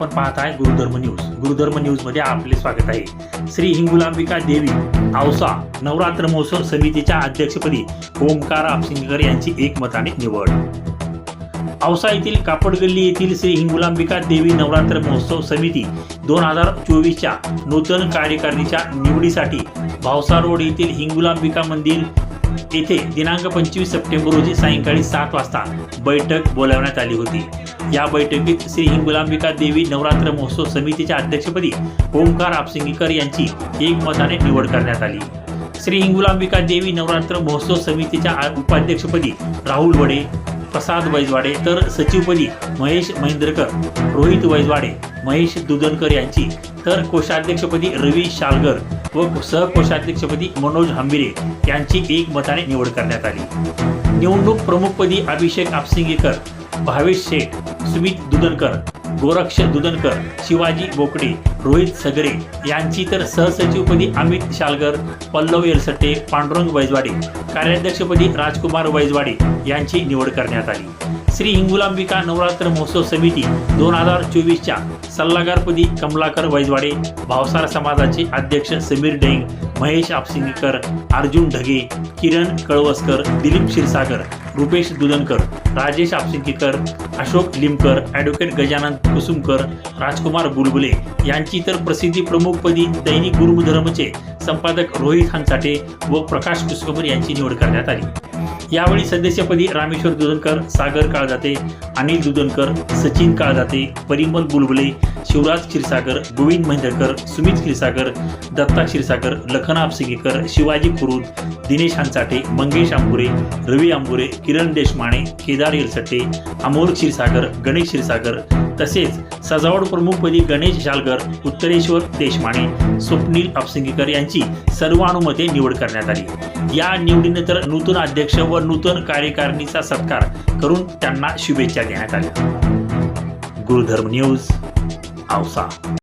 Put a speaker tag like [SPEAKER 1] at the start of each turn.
[SPEAKER 1] आपण पाहत आहे गुरुधर्म न्यूज. गुरुधर्म न्यूजमध्ये आपले स्वागत आहे. श्री हिंगुलांबिका देवी औसा नवरात्र महोत्सव समितीच्या अध्यक्षपदी ओमकार आपसिंगकर यांची एकमताने निवड. औसा येथील कापडगल्ली येथील श्री हिंगुलांबिका देवी नवरात्र महोत्सव समिती दोन हजार चोवीसच्या नूतन कार्यकारिणीच्या निवडीसाठी भावसा रोड येथील हिंगुलांबिका मंदिर येथे दिनांक पंचवीस सप्टेंबर रोजी सायंकाळी सात वाजता बैठक बोलावण्यात आली होती. या बैठकीत श्री हिंगुलांबिका देवी नवरात्र महोत्सव समितीच्या अध्यक्षपदी ओंकार आपसिंगीकर यांची एकमताने निवड करण्यात आली. श्री हिंगुलांबिका देवी नवरात्र महोत्सव समितीच्या उपाध्यक्षपदी राहुल वडे प्रसाद वैजवाडे तर सचिवपदी महेश महेंद्रकर रोहित वैजवाडे महेश दुधनकर यांची तर कोषाध्यक्षपदी रवी शालगर व सहकोषाध्यक्षपदी मनोज हंबिरे यांची एकमताने निवड करण्यात आली. निवडणूक प्रमुखपदी अभिषेक आपसिंगेकर भावेश शेठ सुमित दुधनकर गोरक्ष दुधनकर शिवाजी बोकडे रोहित सगरे यांची तर सहसचिवपदी अमित शालगर पल्लव येलसट्टे पांडुरंग वैजवाडे कार्याध्यक्षपदी राजकुमार वैजवाडे यांची निवड करण्यात आली. श्री हिंगुलांबिका नवरात्र महोत्सव समिती दोन हजार चोवीसच्या सल्लागारपदी कमलाकर वैजवाडे भावसार समाजाचे अध्यक्ष समीर डेंग महेश आपसिंगकर अर्जुन ढगे किरण कळवसकर दिलीप क्षीरसागर रुपेश दुदनकर राजेश आपसिंगकर अशोक लिमकर ॲडव्होकेट गजानन कुसुमकर राजकुमार बुलबुले यांची तर प्रसिद्धी प्रमुखपदी दैनिक गुरुधर्मचे संपादक रोहित हंसाटे व प्रकाश कुसुमकर यांची निवड करण्यात आली. यावेळी सदस्यपदी रामेश्वर दुधनकर सागर काळजाते अनिल दुधनकर सचिन काळजाते परिमल बुलबुले शिवराज क्षीरसागर गोविंद महेंद्रकर सुमित क्षीरसागर दत्ता क्षीरसागर लखन आपसिंगेकर शिवाजी कुरुद दिनेश हंचाटे मंगेश आंबुरे रवी आंबुरे किरण देशमाने केदार येलसट्टे अमोल क्षीरसागर गणेश क्षीरसागर तसेच सजावट प्रमुखपदी गणेश झालकर उत्तरेश्वर देशमाने स्वप्नील अपसिंगीकर यांची सर्वानुमते निवड करण्यात आली. या निवडीनंतर नूतन अध्यक्ष व नूतन कार्यकारिणीचा सत्कार करून त्यांना शुभेच्छा देण्यात आल्या. गुरुधर्म न्यूज औसा.